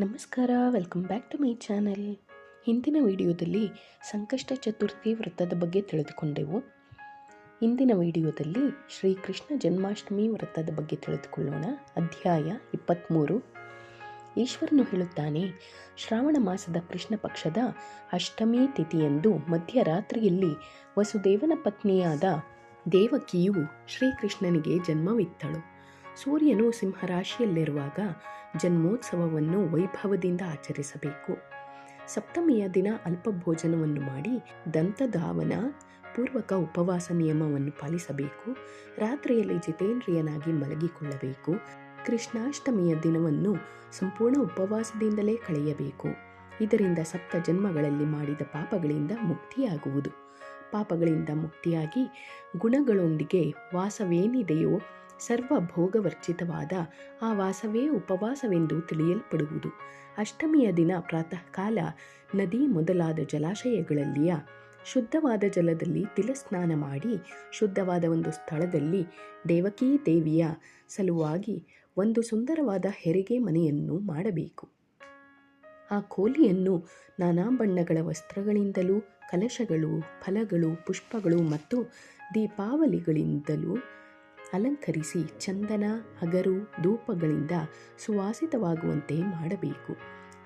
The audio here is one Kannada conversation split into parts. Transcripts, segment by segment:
ನಮಸ್ಕಾರ welcome back to my channel ಹಿಂದಿನ ವಿಡಿಯೋದಲ್ಲಿ ಸಂಕಷ್ಟ ಚತುರ್ಥಿ ವ್ರತದ ಬಗ್ಗೆ ತಿಳಿದುಕೊಂಡೆವು. ಇಂದಿನ ವಿಡಿಯೋದಲ್ಲಿ ಶ್ರೀಕೃಷ್ಣ ಜನ್ಮಾಷ್ಟಮಿ ವ್ರತದ ಬಗ್ಗೆ ತಿಳಿದುಕೊಳ್ಳೋಣ. ಅಧ್ಯಾಯ ಇಪ್ಪತ್ತ್ಮೂರು ಈಶ್ವರನು ಹೇಳುತ್ತಾನೆ, ಶ್ರಾವಣ ಮಾಸದ ಕೃಷ್ಣ ಪಕ್ಷದ ಅಷ್ಟಮಿ ತಿಥಿಯಂದು ಮಧ್ಯರಾತ್ರಿಯಲ್ಲಿ ವಸುದೇವನ ಪತ್ನಿಯಾದ ದೇವಕಿಯು ಶ್ರೀಕೃಷ್ಣನಿಗೆ ಜನ್ಮವಿತ್ತಳು. ಸೂರ್ಯನು ಸಿಂಹರಾಶಿಯಲ್ಲಿರುವಾಗ ಜನ್ಮೋತ್ಸವವನ್ನು ವೈಭವದಿಂದ ಆಚರಿಸಬೇಕು. ಸಪ್ತಮಿಯ ದಿನ ಅಲ್ಪ ಭೋಜನವನ್ನು ಮಾಡಿ ದಂತಧಾವನ ಪೂರ್ವಕ ಉಪವಾಸ ನಿಯಮವನ್ನು ಪಾಲಿಸಬೇಕು. ರಾತ್ರಿಯಲ್ಲಿ ಜಿತೇಂದ್ರಿಯನಾಗಿ ಮಲಗಿಕೊಳ್ಳಬೇಕು. ಕೃಷ್ಣಾಷ್ಟಮಿಯ ದಿನವನ್ನು ಸಂಪೂರ್ಣ ಉಪವಾಸದಿಂದಲೇ ಕಳೆಯಬೇಕು. ಇದರಿಂದ ಸಪ್ತ ಜನ್ಮಗಳಲ್ಲಿ ಮಾಡಿದ ಪಾಪಗಳಿಂದ ಮುಕ್ತಿಯಾಗುವುದು. ಪಾಪಗಳಿಂದ ಮುಕ್ತಿಯಾಗಿ ಗುಣಗಳೊಂದಿಗೆ ವಾಸವೇನಿದೆಯೋ ಸರ್ವ ಭೋಗವರ್ಜಿತವಾದ ಆ ವಾಸವೇ ಉಪವಾಸವೆಂದು ತಿಳಿಯಲ್ಪಡುವುದು. ಅಷ್ಟಮಿಯ ದಿನ ಪ್ರಾತಃ ಕಾಲ ನದಿ ಮೊದಲಾದ ಜಲಾಶಯಗಳಲ್ಲಿಯ ಶುದ್ಧವಾದ ಜಲದಲ್ಲಿ ತಿಲಸ್ನಾನ ಮಾಡಿ ಶುದ್ಧವಾದ ಒಂದು ಸ್ಥಳದಲ್ಲಿ ದೇವಕೀ ದೇವಿಯ ಸಲುವಾಗಿ ಒಂದು ಸುಂದರವಾದ ಹೆರಿಗೆ ಮನೆಯನ್ನು ಮಾಡಬೇಕು. ಆ ಕೋಲಿಯನ್ನು ನಾನಾ ಬಣ್ಣಗಳ ವಸ್ತ್ರಗಳಿಂದಲೂ, ಕಲಶಗಳು, ಫಲಗಳು, ಪುಷ್ಪಗಳು ಮತ್ತು ದೀಪಾವಳಿಗಳಿಂದಲೂ ಅಲಂಕರಿಸಿ ಚಂದನ, ಹಗರು, ಧೂಪಗಳಿಂದ ಸುವಾಸಿತವಾಗುವಂತೆ ಮಾಡಬೇಕು.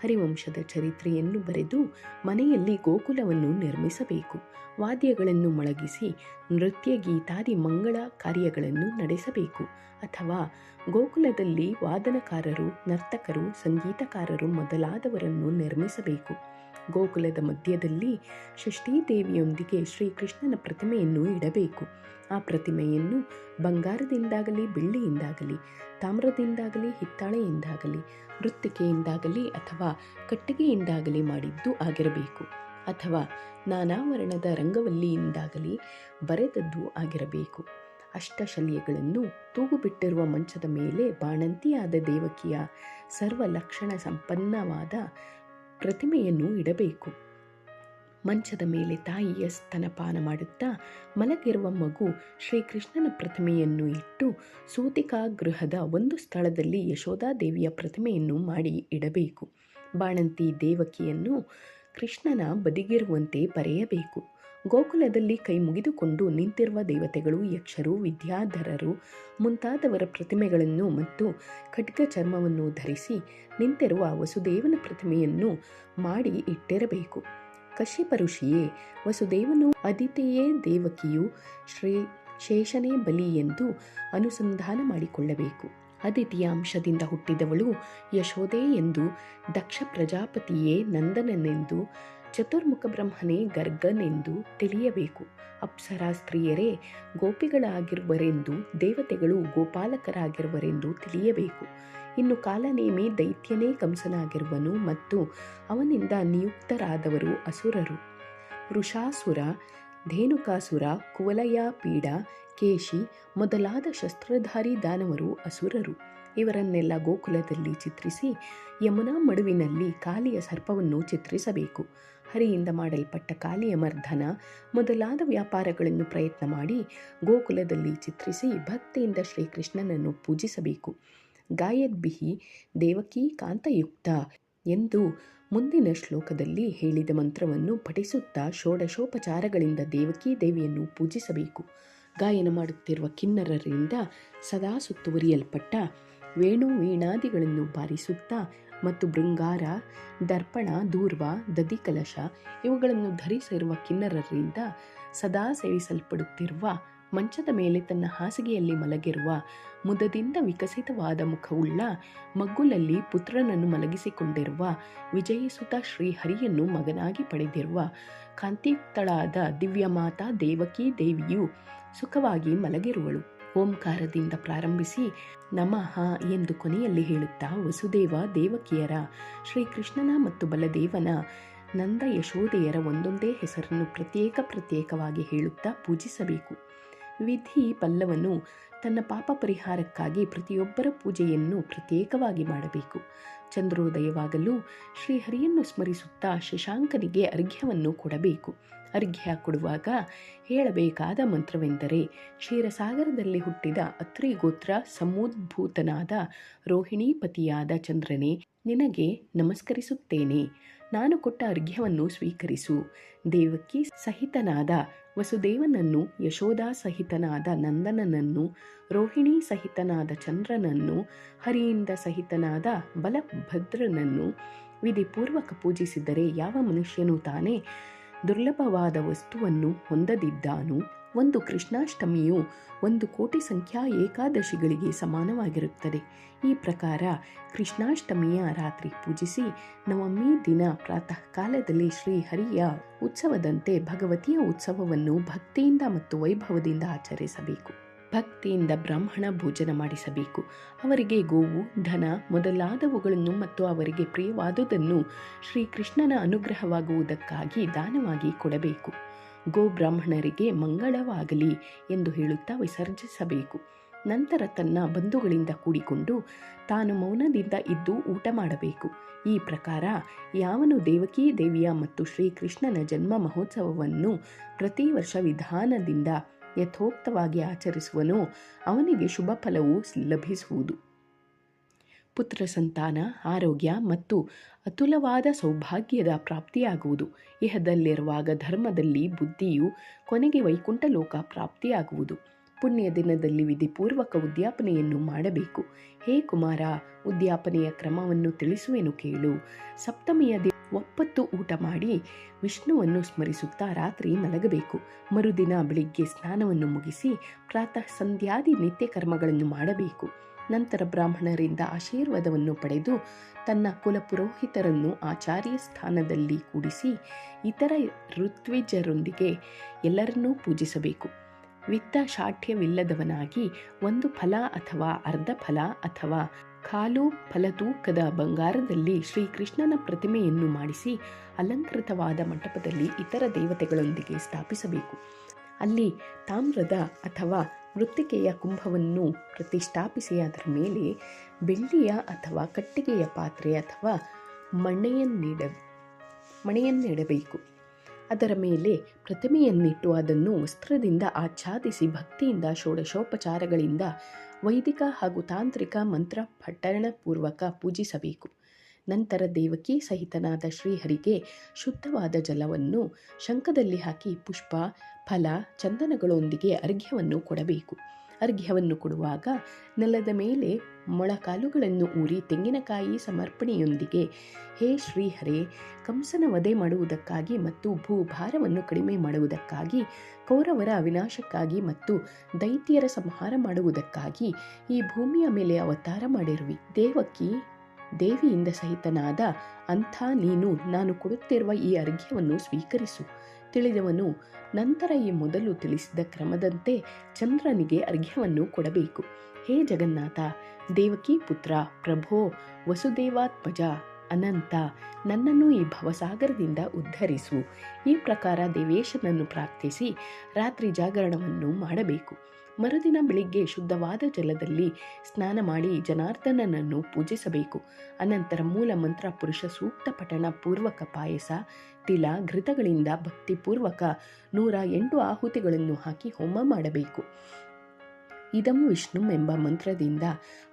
ಹರಿವಂಶದ ಚರಿತ್ರೆಯನ್ನು ಬರೆದು ಮನೆಯಲ್ಲಿ ಗೋಕುಲವನ್ನು ನಿರ್ಮಿಸಬೇಕು. ವಾದ್ಯಗಳನ್ನು ಮೊಳಗಿಸಿ ನೃತ್ಯ ಗೀತಾದಿ ಮಂಗಳ ಕಾರ್ಯಗಳನ್ನು ನಡೆಸಬೇಕು. ಅಥವಾ ಗೋಕುಲದಲ್ಲಿ ವಾದನಕಾರರು, ನರ್ತಕರು, ಸಂಗೀತಕಾರರು ಮೊದಲಾದವರನ್ನು ನಿರ್ಮಿಸಬೇಕು. ಗೋಕುಲದ ಮಧ್ಯದಲ್ಲಿ ಷಷ್ಠೀದೇವಿಯೊಂದಿಗೆ ಶ್ರೀಕೃಷ್ಣನ ಪ್ರತಿಮೆಯನ್ನು ಇಡಬೇಕು. ಆ ಪ್ರತಿಮೆಯನ್ನು ಬಂಗಾರದಿಂದಾಗಲಿ, ಬೆಳ್ಳಿಯಿಂದಾಗಲಿ, ತಾಮ್ರದಿಂದಾಗಲಿ, ಹಿತ್ತಾಳೆಯಿಂದಾಗಲಿ, ಮೃತ್ತಿಕೆಯಿಂದಾಗಲಿ ಅಥವಾ ಕಟ್ಟಿಗೆಯಿಂದಾಗಲಿ ಮಾಡಿದ್ದು ಆಗಿರಬೇಕು. ಅಥವಾ ನಾನಾ ವರ್ಣದ ರಂಗವಲ್ಲಿಯಿಂದಾಗಲಿ ಬರೆದದ್ದು ಆಗಿರಬೇಕು. ಅಷ್ಟಶಲ್ಯಗಳನ್ನು ತೂಗುಬಿಟ್ಟಿರುವ ಮಂಚದ ಮೇಲೆ ಬಾಣಂತಿಯಾದ ದೇವಕಿಯ ಸರ್ವ ಲಕ್ಷಣ ಸಂಪನ್ನವಾದ ಪ್ರತಿಮೆಯನ್ನು ಇಡಬೇಕು. ಮಂಚದ ಮೇಲೆ ತಾಯಿಯ ಸ್ತನಪಾನ ಮಾಡುತ್ತಾ ಮಲಗಿರುವ ಮಗು ಶ್ರೀಕೃಷ್ಣನ ಪ್ರತಿಮೆಯನ್ನು ಇಟ್ಟು ಸೂತಿಕಾ ಗೃಹದ ಒಂದು ಸ್ಥಳದಲ್ಲಿ ಯಶೋಧಾದೇವಿಯ ಪ್ರತಿಮೆಯನ್ನು ಮಾಡಿ ಇಡಬೇಕು. ಬಾಣಂತಿ ದೇವಕಿಯನ್ನು ಕೃಷ್ಣನ ಬದಿಗಿರುವಂತೆ ಬರೆಯಬೇಕು. ಗೋಕುಲದಲ್ಲಿ ಕೈ ಮುಗಿದುಕೊಂಡು ನಿಂತಿರುವ ದೇವತೆಗಳು, ಯಕ್ಷರು, ವಿದ್ಯಾಧರರು ಮುಂತಾದವರ ಪ್ರತಿಮೆಗಳನ್ನು ಮತ್ತು ಖಡ್ಗ ಚರ್ಮವನ್ನು ಧರಿಸಿ ನಿಂತಿರುವ ವಸುದೇವನ ಪ್ರತಿಮೆಯನ್ನು ಮಾಡಿ ಇಟ್ಟಿರಬೇಕು. ಕಶ್ಯಪ ಋಷಿಯೇ ವಸುದೇವನು ಅದಿತೆಯೇ ದೇವಕಿಯು ಶ್ರೀ, ಶೇಷನೇ ಬಲಿ ಎಂದು ಅನುಸಂಧಾನ ಮಾಡಿಕೊಳ್ಳಬೇಕು. ಅದಿತಿಯ ಅಂಶದಿಂದ ಹುಟ್ಟಿದವಳು ಯಶೋದೆ ಎಂದು ದಕ್ಷ ಪ್ರಜಾಪತಿಯೇ ನಂದನನೆಂದು ಚತುರ್ಮುಖ ಬ್ರಹ್ಮನೇ ಗರ್ಗನೆಂದು ತಿಳಿಯಬೇಕು. ಅಪ್ಸರಾ ಸ್ತ್ರೀಯರೇ ಗೋಪಿಗಳಾಗಿರುವರೆಂದು, ದೇವತೆಗಳು ಗೋಪಾಲಕರಾಗಿರುವರೆಂದು ತಿಳಿಯಬೇಕು. ಇನ್ನು ಕಾಲನೇಮಿ ದೈತ್ಯನೇ ಕಂಸನಾಗಿರುವನು ಮತ್ತು ಅವನಿಂದ ನಿಯುಕ್ತರಾದವರು ಅಸುರರು. ವೃಷಾಸುರ, ಧೇನುಕಾಸುರ, ಕುವಲಯ ಪೀಡ, ಕೇಶಿ ಮೊದಲಾದ ಶಸ್ತ್ರಧಾರಿ ದಾನವರು ಅಸುರರು. ಇವರನ್ನೆಲ್ಲ ಗೋಕುಲದಲ್ಲಿ ಚಿತ್ರಿಸಿ, ಯಮುನಾ ಮಡುವಿನಲ್ಲಿ ಕಾಲಿಯ ಸರ್ಪವನ್ನು ಚಿತ್ರಿಸಬೇಕು. ಹರಿಯಿಂದ ಮಾಡಲ್ಪಟ್ಟ ಕಾಲಿಯ ಮರ್ಧನ ಮೊದಲಾದ ವ್ಯಾಪಾರಗಳನ್ನು ಪ್ರಯತ್ನ ಮಾಡಿ ಗೋಕುಲದಲ್ಲಿ ಚಿತ್ರಿಸಿ ಭಕ್ತಿಯಿಂದ ಶ್ರೀಕೃಷ್ಣನನ್ನು ಪೂಜಿಸಬೇಕು. ಗಾಯದ್ಬಿಹಿ ದೇವಕಿ ಕಾಂತಯುಕ್ತ ಎಂದು ಮುಂದಿನ ಶ್ಲೋಕದಲ್ಲಿ ಹೇಳಿದ ಮಂತ್ರವನ್ನು ಪಠಿಸುತ್ತಾ ಷೋಡಶೋಪಚಾರಗಳಿಂದ ದೇವಕೀ ದೇವಿಯನ್ನು ಪೂಜಿಸಬೇಕು. ಗಾಯನ ಮಾಡುತ್ತಿರುವ ಕಿನ್ನರರಿಂದ ಸದಾ ಸುತ್ತುವರಿಯಲ್ಪಟ್ಟ ವೇಣು ವೀಣಾದಿಗಳನ್ನು ಬಾರಿಸುತ್ತಾ ಮತ್ತು ಬೃಂಗಾರ ದರ್ಪಣ, ದೂರ್ವ, ದದಿಕಲಶ ಇವುಗಳನ್ನು ಧರಿಸಿರುವ ಕಿನ್ನರರಿಂದ ಸದಾ ಸೇವಿಸಲ್ಪಡುತ್ತಿರುವ ಮಂಚದ ಮೇಲೆ ತನ್ನ ಹಾಸಿಗೆಯಲ್ಲಿ ಮಲಗಿರುವ ಮುದದಿಂದ ವಿಕಸಿತವಾದ ಮುಖವುಳ್ಳ ಮಗ್ಗುಲಲ್ಲಿ ಪುತ್ರನನ್ನು ಮಲಗಿಸಿಕೊಂಡಿರುವ ವಿಜಯಸುತ ಶ್ರೀಹರಿಯನ್ನು ಮಗನಾಗಿ ಪಡೆದಿರುವ ಕಾಂತಿಯುಕ್ತಳಾದ ದಿವ್ಯಮಾತಾ ದೇವಕಿ ದೇವಿಯು ಸುಖವಾಗಿ ಮಲಗಿರುವಳು. ಓಂಕಾರದಿಂದ ಪ್ರಾರಂಭಿಸಿ ನಮಃ ಎಂದು ಕೊನೆಯಲ್ಲಿ ಹೇಳುತ್ತಾ ವಸುದೇವ ದೇವಕಿಯರ ಶ್ರೀಕೃಷ್ಣನ ಮತ್ತು ಬಲದೇವನ ನಂದ ಯಶೋದೆಯರ ಒಂದೊಂದೇ ಹೆಸರನ್ನು ಪ್ರತ್ಯೇಕ ಪ್ರತ್ಯೇಕವಾಗಿ ಹೇಳುತ್ತಾ ಪೂಜಿಸಬೇಕು. ವಿಧಿ ಪಲ್ಲವನು ತನ್ನ ಪಾಪ ಪರಿಹಾರಕ್ಕಾಗಿ ಪ್ರತಿಯೊಬ್ಬರ ಪೂಜೆಯನ್ನು ಪ್ರತ್ಯೇಕವಾಗಿ ಮಾಡಬೇಕು. ಚಂದ್ರೋದಯವಾಗಲು ಶ್ರೀಹರಿಯನ್ನು ಸ್ಮರಿಸುತ್ತಾ ಶಶಾಂಕನಿಗೆ ಅರ್ಘ್ಯವನ್ನು ಕೊಡಬೇಕು. ಅರ್ಘ್ಯ ಕೊಡುವಾಗ ಹೇಳಬೇಕಾದ ಮಂತ್ರವೆಂದರೆ, ಕ್ಷೀರಸಾಗರದಲ್ಲಿ ಹುಟ್ಟಿದ ಅತ್ರಿ ಗೋತ್ರ ಸಮೂದ್ಭೂತನಾದ ರೋಹಿಣೀಪತಿಯಾದ ಚಂದ್ರನೇ, ನಿನಗೆ ನಮಸ್ಕರಿಸುತ್ತೇನೆ. ನಾನು ಕೊಟ್ಟ ಅರ್ಘ್ಯವನ್ನು ಸ್ವೀಕರಿಸು. ದೇವಕಿ ಸಹಿತನಾದ ವಸುದೇವನನ್ನು, ಯಶೋದಾ ಸಹಿತನಾದ ನಂದನನನ್ನು, ರೋಹಿಣಿ ಸಹಿತನಾದ ಚಂದ್ರನನ್ನು, ಹರಿಯಿಂದ ಸಹಿತನಾದ ಬಲಭದ್ರನನ್ನು ವಿಧಿಪೂರ್ವಕ ಪೂಜಿಸಿದರೆ ಯಾವ ಮನುಷ್ಯನೂ ತಾನೇ ದುರ್ಲಭವಾದ ವಸ್ತುವನ್ನು ಹೊಂದದಿದ್ದಾನು? ಒಂದು ಕೃಷ್ಣಾಷ್ಟಮಿಯು ಒಂದು ಕೋಟಿ ಸಂಖ್ಯಾ ಏಕಾದಶಿಗಳಿಗೆ ಸಮಾನವಾಗಿರುತ್ತದೆ. ಈ ಪ್ರಕಾರ ಕೃಷ್ಣಾಷ್ಟಮಿಯ ರಾತ್ರಿ ಪೂಜಿಸಿ ನವಮಿ ದಿನ ಪ್ರಾತಃ ಕಾಲದಲ್ಲಿ ಶ್ರೀಹರಿಯ ಉತ್ಸವದಂತೆ ಭಗವತಿಯ ಉತ್ಸವವನ್ನು ಭಕ್ತಿಯಿಂದ ಮತ್ತು ವೈಭವದಿಂದ ಆಚರಿಸಬೇಕು. ಭಕ್ತಿಯಿಂದ ಬ್ರಾಹ್ಮಣ ಭೋಜನ ಮಾಡಿಸಬೇಕು. ಅವರಿಗೆ ಗೋವು, ಧನ ಮೊದಲಾದವುಗಳನ್ನು ಮತ್ತು ಅವರಿಗೆ ಪ್ರಿಯವಾದುದನ್ನು ಶ್ರೀಕೃಷ್ಣನ ಅನುಗ್ರಹವಾಗುವುದಕ್ಕಾಗಿ ದಾನವಾಗಿ ಕೊಡಬೇಕು. ಗೋ ಬ್ರಾಹ್ಮಣರಿಗೆ ಮಂಗಳವಾಗಲಿ ಎಂದು ಹೇಳುತ್ತಾ ವಿಸರ್ಜಿಸಬೇಕು. ನಂತರ ತನ್ನ ಬಂಧುಗಳಿಂದ ಕೂಡಿಕೊಂಡು ತಾನು ಮೌನದಿಂದ ಇದ್ದು ಊಟ ಮಾಡಬೇಕು. ಈ ಪ್ರಕಾರ ಯಾವನು ದೇವಕೀ ದೇವಿಯ ಮತ್ತು ಶ್ರೀಕೃಷ್ಣನ ಜನ್ಮ ಮಹೋತ್ಸವವನ್ನು ಪ್ರತಿ ವರ್ಷ ವಿಧಾನದಿಂದ ಯಥೋಕ್ತವಾಗಿ ಆಚರಿಸುವನೋ ಅವನಿಗೆ ಶುಭ ಫಲವು ಲಭಿಸುವುದು. ಪುತ್ರ ಸಂತಾನ, ಆರೋಗ್ಯ ಮತ್ತು ಅತುಲವಾದ ಸೌಭಾಗ್ಯದ ಪ್ರಾಪ್ತಿಯಾಗುವುದು. ಇಹದಲ್ಲಿರುವಾಗ ಧರ್ಮದಲ್ಲಿ ಬುದ್ಧಿಯು ಕೊನೆಗೆ ವೈಕುಂಠ ಲೋಕ ಪ್ರಾಪ್ತಿಯಾಗುವುದು. ಪುಣ್ಯ ದಿನದಲ್ಲಿ ವಿಧಿಪೂರ್ವಕ ಉದ್ಯಾಪನೆಯನ್ನು ಮಾಡಬೇಕು. ಹೇ ಕುಮಾರ, ಉದ್ಯಾಪನೆಯ ಕ್ರಮವನ್ನು ತಿಳಿಸುವೆನು ಕೇಳು. ಸಪ್ತಮಿಯ ದಿನ ಒಪ್ಪತ್ತು ಊಟ ಮಾಡಿ ವಿಷ್ಣುವನ್ನು ಸ್ಮರಿಸುತ್ತಾ ರಾತ್ರಿ ಮಲಗಬೇಕು. ಮರುದಿನ ಬೆಳಿಗ್ಗೆ ಸ್ನಾನವನ್ನು ಮುಗಿಸಿ ಪ್ರಾತಃ ಸಂಧ್ಯಾದಿ ನಿತ್ಯ ಕರ್ಮಗಳನ್ನು ಮಾಡಬೇಕು. ನಂತರ ಬ್ರಾಹ್ಮಣರಿಂದ ಆಶೀರ್ವಾದವನ್ನು ಪಡೆದು ತನ್ನ ಕುಲಪುರೋಹಿತರನ್ನು ಆಚಾರ್ಯ ಸ್ಥಾನದಲ್ಲಿ ಕೂಡಿಸಿ ಇತರ ಋತ್ವಿಜರೊಂದಿಗೆ ಎಲ್ಲರನ್ನೂ ಪೂಜಿಸಬೇಕು. ವಿತ್ತ ಶಾಠ್ಯವಿಲ್ಲದವನಾಗಿ ಒಂದು ಫಲ ಅಥವಾ ಅರ್ಧ ಫಲ ಅಥವಾ ಕಾಲು ಫಲತೂಕದ ಬಂಗಾರದಲ್ಲಿ ಶ್ರೀಕೃಷ್ಣನ ಪ್ರತಿಮೆಯನ್ನು ಮಾಡಿಸಿ ಅಲಂಕೃತವಾದ ಮಂಟಪದಲ್ಲಿ ಇತರ ದೇವತೆಗಳೊಂದಿಗೆ ಸ್ಥಾಪಿಸಬೇಕು. ಅಲ್ಲಿ ತಾಮ್ರದ ಅಥವಾ ಮೃತ್ತಿಕೆಯ ಕುಂಭವನ್ನು ಪ್ರತಿಷ್ಠಾಪಿಸಿ ಅದರ ಮೇಲೆ ಬೆಳ್ಳಿಯ ಅಥವಾ ಕಟ್ಟಿಗೆಯ ಪಾತ್ರೆ ಅಥವಾ ಮಣೆಯನ್ನಿಡ, ಮಣೆಯನ್ನಿಡಬೇಕು. ಅದರ ಮೇಲೆ ಪ್ರತಿಮೆಯನ್ನಿಟ್ಟು ಅದನ್ನು ವಸ್ತ್ರದಿಂದ ಆಚ್ಛಾದಿಸಿ ಭಕ್ತಿಯಿಂದ ಷೋಡಶೋಪಚಾರಗಳಿಂದ ವೈದಿಕ ಹಾಗೂ ತಾಂತ್ರಿಕ ಮಂತ್ರ ಪಠಣಪೂರ್ವಕ ಪೂಜಿಸಬೇಕು. ನಂತರ ದೇವಕಿ ಸಹಿತನಾದ ಶ್ರೀಹರಿಗೆ ಶುದ್ಧವಾದ ಜಲವನ್ನು ಶಂಖದಲ್ಲಿ ಹಾಕಿ ಪುಷ್ಪ, ಫಲ, ಚಂದನಗಳೊಂದಿಗೆ ಅರ್ಘ್ಯವನ್ನು ಕೊಡಬೇಕು. ಅರ್ಘ್ಯವನ್ನು ಕೊಡುವಾಗ ನೆಲದ ಮೇಲೆ ಮೊಳಕಾಲುಗಳನ್ನು ಊರಿ ತೆಂಗಿನಕಾಯಿ ಸಮರ್ಪಣೆಯೊಂದಿಗೆ, ಹೇ ಶ್ರೀಹರೇ, ಕಂಸನ ವಧೆ ಮಾಡುವುದಕ್ಕಾಗಿ ಮತ್ತು ಭೂಭಾರವನ್ನು ಕಡಿಮೆ ಮಾಡುವುದಕ್ಕಾಗಿ, ಕೌರವರ ವಿನಾಶಕ್ಕಾಗಿ ಮತ್ತು ದೈತ್ಯರ ಸಂಹಾರ ಮಾಡುವುದಕ್ಕಾಗಿ ಈ ಭೂಮಿಯ ಮೇಲೆ ಅವತಾರ ಮಾಡಿರುವಿ. ದೇವಕಿ ದೇವಿಯಿಂದ ಸಹಿತನಾದ ಅಂಥ ನೀನು ನಾನು ಕೊಡುತ್ತಿರುವ ಈ ಅರ್ಘ್ಯವನ್ನು ಸ್ವೀಕರಿಸು. ತಿಳಿದವನು ನಂತರ ಈ ಮೊದಲು ತಿಳಿಸಿದ ಕ್ರಮದಂತೆ ಚಂದ್ರನಿಗೆ ಅರ್ಘ್ಯವನ್ನು ಕೊಡಬೇಕು. ಹೇ ಜಗನ್ನಾಥ, ದೇವಕಿ ಪುತ್ರ, ಪ್ರಭೋ, ವಸುದೇವಾತ್ಮಜ, ಅನಂತ, ನನ್ನನ್ನು ಈ ಭವಸಾಗರದಿಂದ ಉದ್ಧರಿಸು. ಈ ಪ್ರಕಾರ ದೇವೇಶನನ್ನು ಪ್ರಾರ್ಥಿಸಿ ರಾತ್ರಿ ಜಾಗರಣವನ್ನು ಮಾಡಬೇಕು. ಮರುದಿನ ಬೆಳಿಗ್ಗೆ ಶುದ್ಧವಾದ ಜಲದಲ್ಲಿ ಸ್ನಾನ ಮಾಡಿ ಜನಾರ್ದನನನ್ನು ಪೂಜಿಸಬೇಕು. ಅನಂತರ ಮೂಲ ಮಂತ್ರ ಪುರುಷ ಸೂಕ್ತ ಪಠಣ ಪೂರ್ವಕ ಪಾಯಸ, ತಿಲ, ಘೃತಗಳಿಂದ ಭಕ್ತಿಪೂರ್ವಕ ನೂರ ಎಂಟು ಆಹುತಿಗಳನ್ನು ಹಾಕಿ ಹೋಮ ಮಾಡಬೇಕು. ಇದಂ ವಿಷ್ಣು ಎಂಬ ಮಂತ್ರದಿಂದ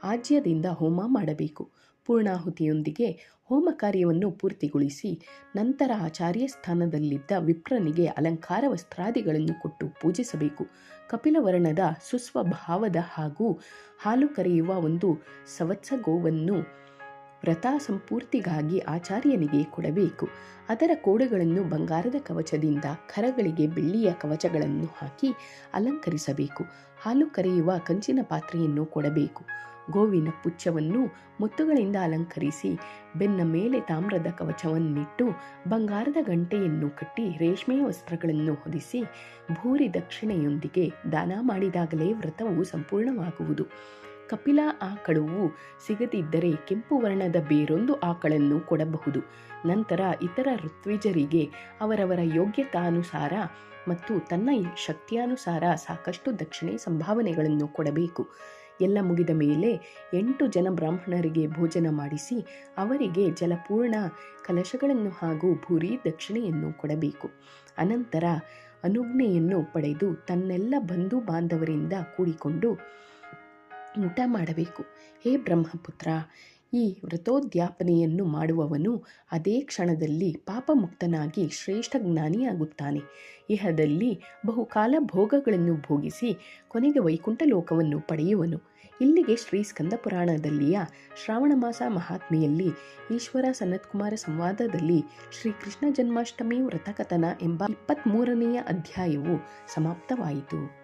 ಆಜ್ಯದಿಂದ ಹೋಮ ಮಾಡಬೇಕು. ಪೂರ್ಣಾಹುತಿಯೊಂದಿಗೆ ಹೋಮ ಕಾರ್ಯವನ್ನು ಪೂರ್ತಿಗೊಳಿಸಿ, ನಂತರ ಆಚಾರ್ಯ ಸ್ಥಾನದಲ್ಲಿದ್ದ ವಿಪ್ರನಿಗೆ ಅಲಂಕಾರ ವಸ್ತ್ರಾದಿಗಳನ್ನು ಕೊಟ್ಟು ಪೂಜಿಸಬೇಕು. ಕಪಿಲವರ್ಣದ ಸುಸ್ವಭಾವದ ಹಾಗೂ ಹಾಲು ಕರೆಯುವ ಒಂದು ಸವತ್ಸ ಗೋವನ್ನು ವ್ರತ ಸಂಪೂರ್ತಿಗಾಗಿ ಆಚಾರ್ಯನಿಗೆ ಕೊಡಬೇಕು. ಅದರ ಕೋಡುಗಳನ್ನು ಬಂಗಾರದ ಕವಚದಿಂದ ಕರಗಳಿಗೆ ಬೆಳ್ಳಿಯ ಕವಚಗಳನ್ನು ಹಾಕಿ ಅಲಂಕರಿಸಬೇಕು. ಹಾಲು ಕರೆಯುವ ಕಂಚಿನ ಪಾತ್ರೆಯನ್ನು ಕೊಡಬೇಕು. ಗೋವಿನ ಪುಚ್ಚವನ್ನು ಮುತ್ತುಗಳಿಂದ ಅಲಂಕರಿಸಿ ಬೆನ್ನ ಮೇಲೆ ತಾಮ್ರದ ಕವಚವನ್ನಿಟ್ಟು ಬಂಗಾರದ ಗಂಟೆಯನ್ನು ಕಟ್ಟಿ ರೇಷ್ಮೆಯ ವಸ್ತ್ರಗಳನ್ನು ಹೊದಿಸಿ ಭೂರಿ ದಕ್ಷಿಣೆಯೊಂದಿಗೆ ದಾನ ಮಾಡಿದಾಗಲೇ ವ್ರತವು ಸಂಪೂರ್ಣವಾಗುವುದು. ಕಪಿಲ ಆಕಳುವು ಸಿಗದಿದ್ದರೆ ಕೆಂಪು ವರ್ಣದ ಬೇರೊಂದು ಆಕಳನ್ನು ಕೊಡಬಹುದು. ನಂತರ ಇತರ ಋತ್ವಿಜರಿಗೆ ಅವರವರ ಯೋಗ್ಯತಾನುಸಾರ ಮತ್ತು ತನ್ನ ಶಕ್ತಿಯಾನುಸಾರ ಸಾಕಷ್ಟು ದಕ್ಷಿಣೆ ಸಂಭಾವನೆಗಳನ್ನು ಕೊಡಬೇಕು. ಎಲ್ಲ ಮುಗಿದ ಮೇಲೆ ಎಂಟು ಜನ ಬ್ರಾಹ್ಮಣರಿಗೆ ಭೋಜನ ಮಾಡಿಸಿ ಅವರಿಗೆ ಜಲಪೂರ್ಣ ಕಲಶಗಳನ್ನು ಹಾಗೂ ಭೂರಿ ದಕ್ಷಿಣೆಯನ್ನು ಕೊಡಬೇಕು. ಅನಂತರ ಅನುಜ್ಞೆಯನ್ನು ಪಡೆದು ತನ್ನೆಲ್ಲ ಬಂಧು ಬಾಂಧವರಿಂದ ಕೂಡಿಕೊಂಡು ಊಟ ಮಾಡಬೇಕು. ಹೇ ಬ್ರಹ್ಮಪುತ್ರ, ಈ ವ್ರತೋದ್ಯಾಪನೆಯನ್ನು ಮಾಡುವವನು ಅದೇ ಕ್ಷಣದಲ್ಲಿ ಪಾಪಮುಕ್ತನಾಗಿ ಶ್ರೇಷ್ಠ ಜ್ಞಾನಿಯಾಗುತ್ತಾನೆ ಇಹದಲ್ಲಿ ಬಹುಕಾಲ ಭೋಗಗಳನ್ನು ಭೋಗಿಸಿ ಕೊನೆಗೆ ವೈಕುಂಠ ಲೋಕವನ್ನು ಪಡೆಯುವನು. ಇಲ್ಲಿಗೆ ಶ್ರೀ ಸ್ಕಂದ ಪುರಾಣದಲ್ಲಿಯ ಶ್ರಾವಣ ಮಾಸ ಮಹಾತ್ಮೆಯಲ್ಲಿ ಈಶ್ವರ ಸನತ್ಕುಮಾರ ಸಂವಾದದಲ್ಲಿ ಶ್ರೀ ಕೃಷ್ಣ ಜನ್ಮಾಷ್ಟಮಿ ವ್ರತಕಥನ ಎಂಬ ಇಪ್ಪತ್ತ್ಮೂರನೆಯ ಅಧ್ಯಾಯವು ಸಮಾಪ್ತವಾಯಿತು.